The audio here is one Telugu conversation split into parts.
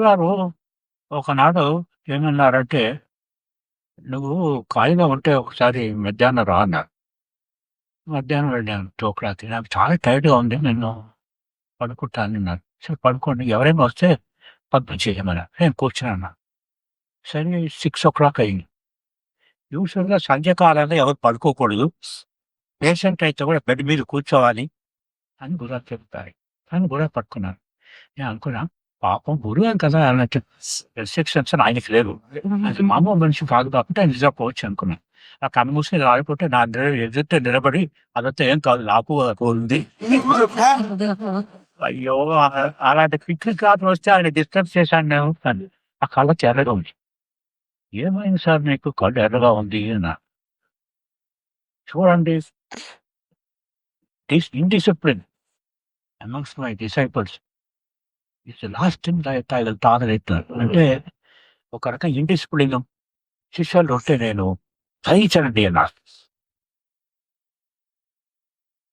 గురుగారు ఒకనాడు ఏమన్నారంటే, "నువ్వు ఖాళీగా ఉంటే ఒకసారి మధ్యాహ్నం రా" అన్నారు. మధ్యాహ్నం వెళ్ళాను 2:00కి. నాకు చాలా టైర్డ్‌గా ఉంది. నేను పడుకుంటాను అన్నారు సరే పడుకోండి. ఎవరైనా వస్తే పంపించేయమన్నా నేను కూర్చున్నాను. సరే 6:00 అయింది. యూజువల్‌గా సంధ్యకాలంలో ఎవరు పడుకోకూడదు. పేషెంట్ అయితే కూడా బెడ్ మీద కూర్చోవాలి అని గురుగారు చెప్తారు. అని గురుగారు పట్టుకున్నాను నేను అనుకున్నా పాపం గురుగారు కదా! అన్నట్టు రెస్ట్రిక్షన్స్ ఆయనకి లేవు. అది మామూలు మనిషి కాదు కాబట్టి ఆయన నిద్రపోవచ్చు అనుకున్నా. ఆ కన్ను మూసుకొని ఇలా ఆడిపోతే నా ఎదుట నిలబడి అదంతా ఏం కాదు నాకు ఉంది. అయ్యో! అలా- అలాంటి పిచ్చి థాట్‌లు వస్తే ఆయన డిస్టర్బ్ చేశాను నేను అని. ఆ కళ్ళ ఎర్రగా ఉంది. "ఏమైంది సార్ నీకు కళ్ళు ఎర్రగా ఉంది" అన్నారు. చూడండి this indiscipline amongst my disciples it's last time that అంటే ఒక రకం ఇండిసిప్లిన్ శిష్యాలు ఉంటే నేను సహించనండి అన్నా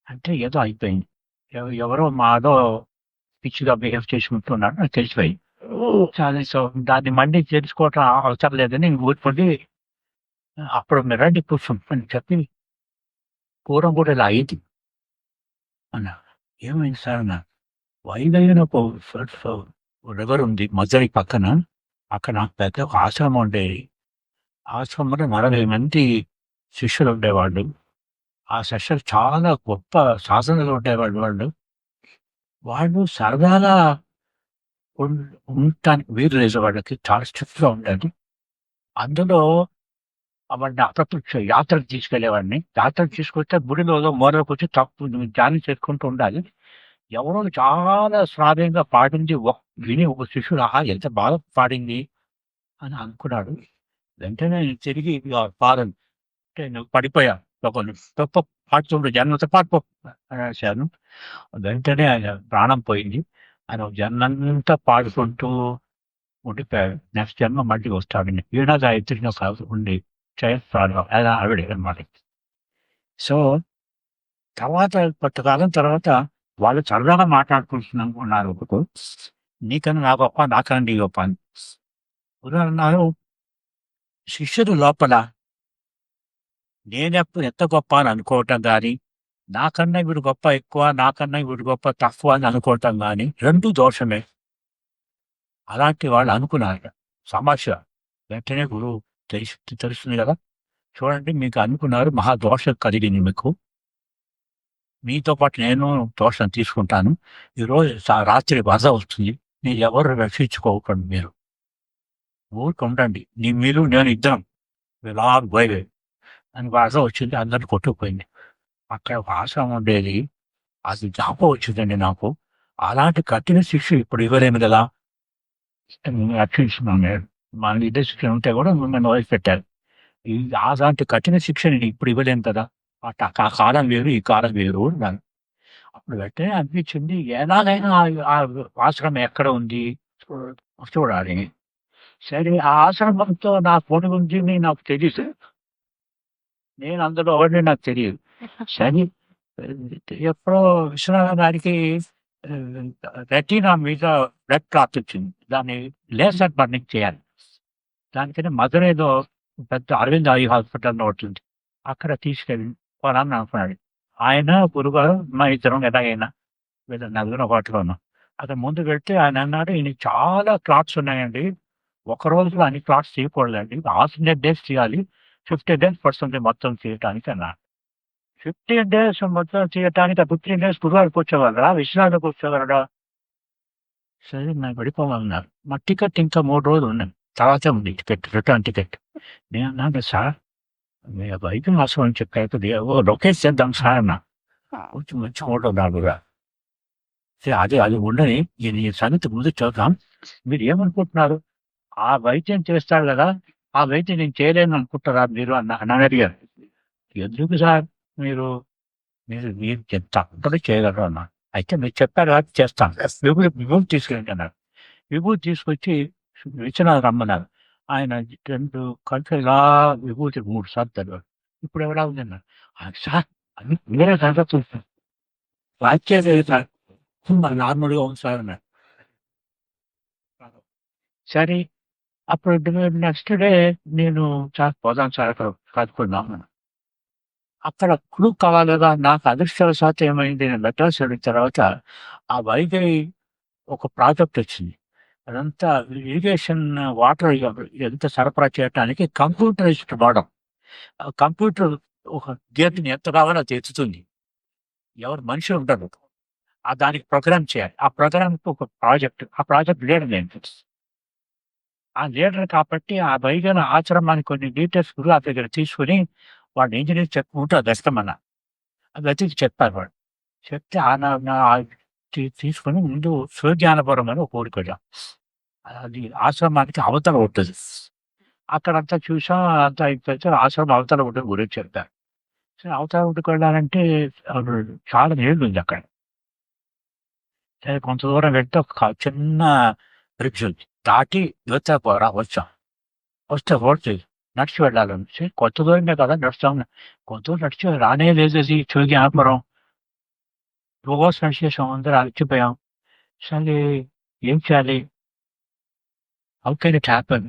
అంటే ఏదో అయిపోయింది. ఎవరో మాదో పిచ్చిగా బిహేవ్ చేసుకుంటున్నాడు నాకు తెలిసిపోయింది. సో దాన్ని మళ్ళీ తెలుసుకోవటం అవసరం లేదని ఊరుకుండి అప్పుడు మీరు రండి కూర్చోండి అని చెప్పి పూర్వం కూడా ఇలా అయింది. అన్నా. ఏమైంది సార్ అన్నా. వైజాగ్‌లో ఒక రివర్ ఉంది మజరి పక్కన. అక్కడ పెద్ద ఒక ఆశ్రమం ఉండేది. ఆశ్రమంలో 40 మంది శిష్యులు ఉండేవాళ్ళు. ఆ శిష్యులు చాలా గొప్ప శాసనలు ఉండేవాళ్ళు వాళ్ళు. వాళ్ళు సరదాగా ఉండటానికి వీలు లేదు వాళ్ళకి. చాలా స్ట్రిక్ట్‌గా ఉండేది. అందులో అవన్నీ అప్పుడప్పుడు యాత్రకు తీసుకెళ్ళేవాడిని. యాత్రకు తీసుకొస్తే గుడిలో మూలలో వచ్చి తప్పు ధ్యానం చేసుకుంటూ ఉండాలి. ఎవరో చాలా శ్రావ్యంగా పాడింది ఒక్ విని ఒక శిష్యుడు ఆహా! ఎంత బాగా పాడింది అని అనుకున్నాడు. వెంటనే తిరిగి పాదం ఫారెన్" అంటే "నువ్వు పడిపోయావు. ఒకళ్ళు గొప్ప పాడుతుండు జనంతో పాడిపో" అనేసాను. వెంటనే ఆయన ప్రాణం పోయింది. ఆయన జన్మంతా పాడుకుంటూ ఉండిపోయాడు. నెక్స్ట్ జన్మ మళ్ళీ వస్తాడని. వీణా గాయత్రిని ఒక ఆవిడ ఉంది. చేస్తాడు. అలా సో, తర్వాత కొంతకాలం తర్వాత వాళ్ళు సరదాగా మాట్లాడుకుంటున్నాం ఉన్నారు ఒకరు. "నీకన్నా నా గొప్ప, నాకన్నా నీ గొప్ప" అని. గురుగారు అన్నారు శిష్యుడు లోపల నేనెప్పుడు ఎంత గొప్ప అని అనుకోవటం కానీ నాకన్నా వీడు గొప్ప ఎక్కువ, నాకన్నా వీడు గొప్ప తక్కువ అని అనుకోవటం కానీ రెండు దోషమే. అలాంటి వాళ్ళు అనుకున్నారు. సమస్య. వెంటనే గురువు తెలిసి తెలుస్తుంది కదా! చూడండి మీకు అనుకున్నారు మహా దోషం కలిగింది మీకు. మీతో పాటు నేను దోషం తీసుకుంటాను. ఈరోజు రాత్రి వరద వస్తుంది. మీరు ఎవరు రక్షించుకోకండి మీరు. ఊరికి ఉండండి. నీ మీరు నేను ఇద్దరం. విల్ పోయే అని వరద వచ్చింది. అందరిని కొట్టుకుపోయింది. అక్కడ ఒక ఆశ్రమం ఉండేది. అది జాప వచ్చిందండి నాకు. అలాంటి కఠిన శిక్ష ఇప్పుడు ఇవ్వలేను కదా! రక్షించున్నాను రక్షించుకున్నాను నేను. మన ఇద్దరు శిక్ష ఉంటే కూడా మిమ్మల్ని వదిలిపెట్టారు. అలాంటి కఠిన శిక్ష నేను ఇప్పుడు ఇవ్వలేను కదా! అట్ ఆ కాలం వేరు, ఈ కాలం వేరు అన్నాను. అప్పుడు వెంటనే అనిపించింది ఎలాగైనా ఆ ఆశ్రమం ఎక్కడ ఉంది చూడాలి. సరే ఆ ఆశ్రమంతో నా పొడి గురించి నాకు తెలియదు నేను అందులో ఒకటి నాకు తెలియదు. సరే ఎప్పుడో విశ్వనాథ గారికి రెటీనా మీద బ్లడ్ క్లాత్ వచ్చింది. దాన్ని లేసర్ బర్నింగ్ చేయాలి. దానికని మధురైలో పెద్ద అరవింద్ ఐ హాస్పిటల్ ఒకటి ఉంది. అక్కడ తీసుకెళ్ళి పోరాని అనుకున్నాడు. ఆయన, గురుగారు మా ఇద్దరం ఎలాగైనా వీళ్ళ నలుగురు వాటిలో ఉన్నాం. అతను ముందు వెళ్తే ఆయన అన్నాడు ఈయన చాలా క్లాట్స్ ఉన్నాయండి. ఒక రోజులో అన్ని క్లాట్స్ తీయకూడదండి. ఆల్టర్‌నేట్ డేస్ తీయాలి. 15 డేస్ పడుతుంది మొత్తం తీయటానికి" అన్నాడు. 15 డేస్ మొత్తం తీయటానికి ఆ 15 డేస్ గురువారికి కూర్చోగలరా? విశ్వనాథం కూర్చోగలరా? సరే నేను వెళ్ళిపోమన్నారు. మా టికెట్ ఇంకా మూడు రోజులు ఉన్నాయి. తర్వాతే ఉంది టికెట్. Return ticket. నేను అన్నాను "సార్ మీ వైద్యం అవసరం చెప్పారు కదా! ఓ లొకేట్ చేద్దాం సార్" అన్నా. కొంచెం మంచి హోటల్ నాలుగురా. సరే అది అది ఉండని ఇది ఈ సంగతి ముందు చూద్దాం. మీరు ఏమనుకుంటున్నారు? ఆ వైద్యం చేస్తాడు కదా! ఆ వైద్యం నేను చేయలేను అనుకుంటారా మీరు అన్న నన్ను అడిగారు. ఎందుకు సార్ మీరు మీరు మీరు తప్పకుండా చేయగలరు అన్నా. అయితే మీరు చెప్పారు కాబట్టి చేస్తాను. విభూది తీసుకురండి అన్నారు. విభూది తీసుకొచ్చి విశ్వనాథ్ రమ్మన్నారు. ఆయన 2 కలిపి ఇలా విభూతి మూడు సార్లు చదివారు. ఇప్పుడు ఎవడా ఉందన్నారు. సార్ అన్ని మీరే కనిపెడుతున్నారు. వాక్యాలు లేదు సార్. నార్మల్‌గా ఉంది సార్ అన్నారు. సరే అప్పుడు నెక్స్ట్ డే నేను సార్ పోదాం సార్ అక్కడ కనుక్కుందాం అక్కడ క్లూ కావాలిగా నాకు నాకు అదృష్టవశాత్తు ఏమైంది నేను లెటర్స్ అడిగిన తర్వాత ఆ వైజాగ్ ఒక ప్రాజెక్ట్ వచ్చింది అదంతా ఇరిగేషన్ వాటర్ ఎంత సరఫరా చేయడానికి కంప్యూటరైజ్డ్ వాడడం కంప్యూటర్ ఒక గేట్ని ఎంత కావాలో అది ఎత్తుతుంది. ఎవరు మనిషి ఉండరు. ఆ దానికి ప్రోగ్రామ్ చేయాలి. ఆ ప్రోగ్రామ్కి ఒక ప్రాజెక్ట్ ఆ ప్రాజెక్ట్ లీడర్ నేను ఆ లీడర్ కాబట్టి ఆ వైద్యుల ఆశ్రమాన్ని కొన్ని డీటెయిల్స్ గురువు ఆ దగ్గర తీసుకుని వాడు ఇంజనీర్ చెప్పుకుంటూ అది ఇస్తామన్న అది వెతికి చెప్పారు వాడు. చెప్తే ఆ నా- ఆ తీ- తీసుకుని ముందు సూర్యానపురం అని ఒక ఊరికి వెళ్ళాం. అది ఆశ్రమానికి అవతల ఉంటుంది అక్కడంతా చూసాం అంతా అయిపోతే ఆశ్రమం అవతల ఉంటుంది గురించి చెప్తారు సరే అవతల ఊరికి వెళ్ళాలంటే చాలా నీళ్ళు ఉంది అక్కడ. సరే కొంత దూరం వెళ్తే ఒక చిన్న బ్రిడ్జ్ ఉంది. దాటి యువత పోరా వచ్చాం. వస్తే పోతే నడిచి వెళ్ళాలని కొత్త దూరమే కదా నడుస్తాం. కొంత దూరం నడిచి రానే లేదు అది చూగి ఆపరం రోజు నడిచేసాం అందరూ అలసిపోయాం సరే ఏం చేయాలి హౌ కెన్ ఇట్ హ్యాపన్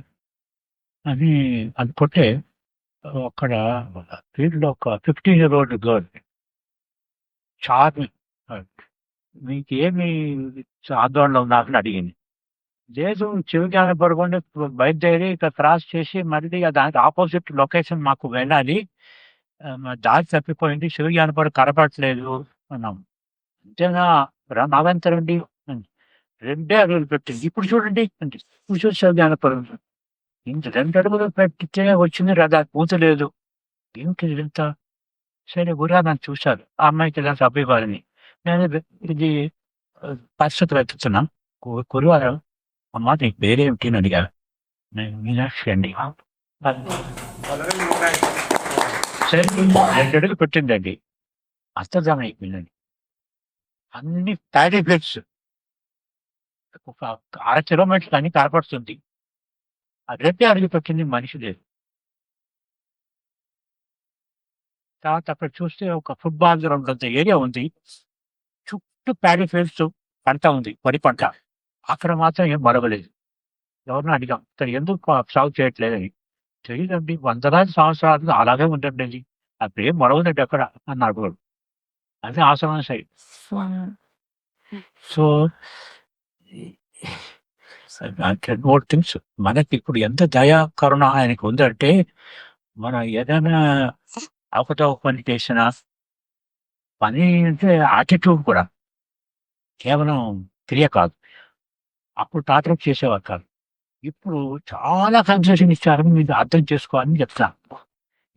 అని అనుకుంటే అక్కడ ఫీల్డ్లో ఒక fifteen year old girl charming మీకు ఏమి ఆందోళన ఉందా అని అడిగింది. లేదు చెవిజ్ఞాన పడుకుంటే బయలుదేరి ఇక క్రాస్ చేసి మళ్ళీ ఆ దానికి ఆపోజిట్ లొకేషన్ మాకు వెళ్ళాలి. మా దారి తప్పిపోయింది శివజ్ఞానపడు కనపడట్లేదు అన్నాం. అంతేనా రా- నావెంతరండి రెండే అడుగులు పెట్టింది. ఇప్పుడు చూడండి. అంది. ఇప్పుడు చూసి శివజ్ఞానపడు ఇంత రెండు అడుగులు పెట్టితే వచ్చింది రదా పూతలేదు ఏమిటి ఇదంతా? సరే గురా నన్ను చూశారు. ఆ అమ్మాయికి ఇలా అభివారిని నేను ఇది- పరిస్థితి ఆ, వెతుకుతున్నా. గురువారం అమ్మా నీకు పేరేమిటి అని అడిగారు. నేను మీనాక్షి అండి. సరే రెండు అడుగు పెట్టిందండి. అంతర్ధానం అయిపోయిందండి. అన్ని ప్యాడీ ఎఫెక్ట్స్ ఒక అర కిలోమీటర్లు అన్ని కనపడుతుంది ఆ రెండే పెట్టింది మనిషి లేదు. తర్వాత అక్కడ చూస్తే ఒక ఫుట్బాల్ గ్రౌండ్ అంత ఏరియా ఉంది. చుట్టూ ప్యాడీ ఫీల్డ్స్ పంట ఉంది. వరి పంట. అక్కడ మాత్రం ఏం మరవలేదు. ఎవరిని అడిగాం. తను ఎందుకు సాగు చేయట్లేదని తెలియదండి వందలాది సంవత్సరాలు అలాగే ఉందండి. అది అప్పుడు ఏం మరవదండి అక్కడ? అన్నాడు వాడు. అదే ఆశ్రమం సైడ్ సో మోర్ థింగ్స్ మనకి ఇప్పుడు ఎంత దయా కరుణ ఆయనకు ఉందంటే మనం ఏదైనా అవకతవక పని చేసిన పని అంటే యాటిట్యూడ్ కూడా కేవలం క్రియ కాదు అప్పుడు టార్గెట్ చేసేవారు కాదు ఇప్పుడు చాలా కన్సెషన్ ఇచ్చారు మీరు అర్థం చేసుకోవాలని చెప్తాను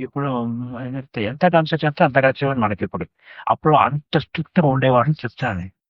ఇప్పుడు ఎంత- ఎంత కన్సెషన్ చేస్తే అంత కన్సెషన్ మనకి ఇప్పుడు. అప్పుడు అంత స్ట్రిక్ట్గా ఉండేవాడిని చెప్తాను.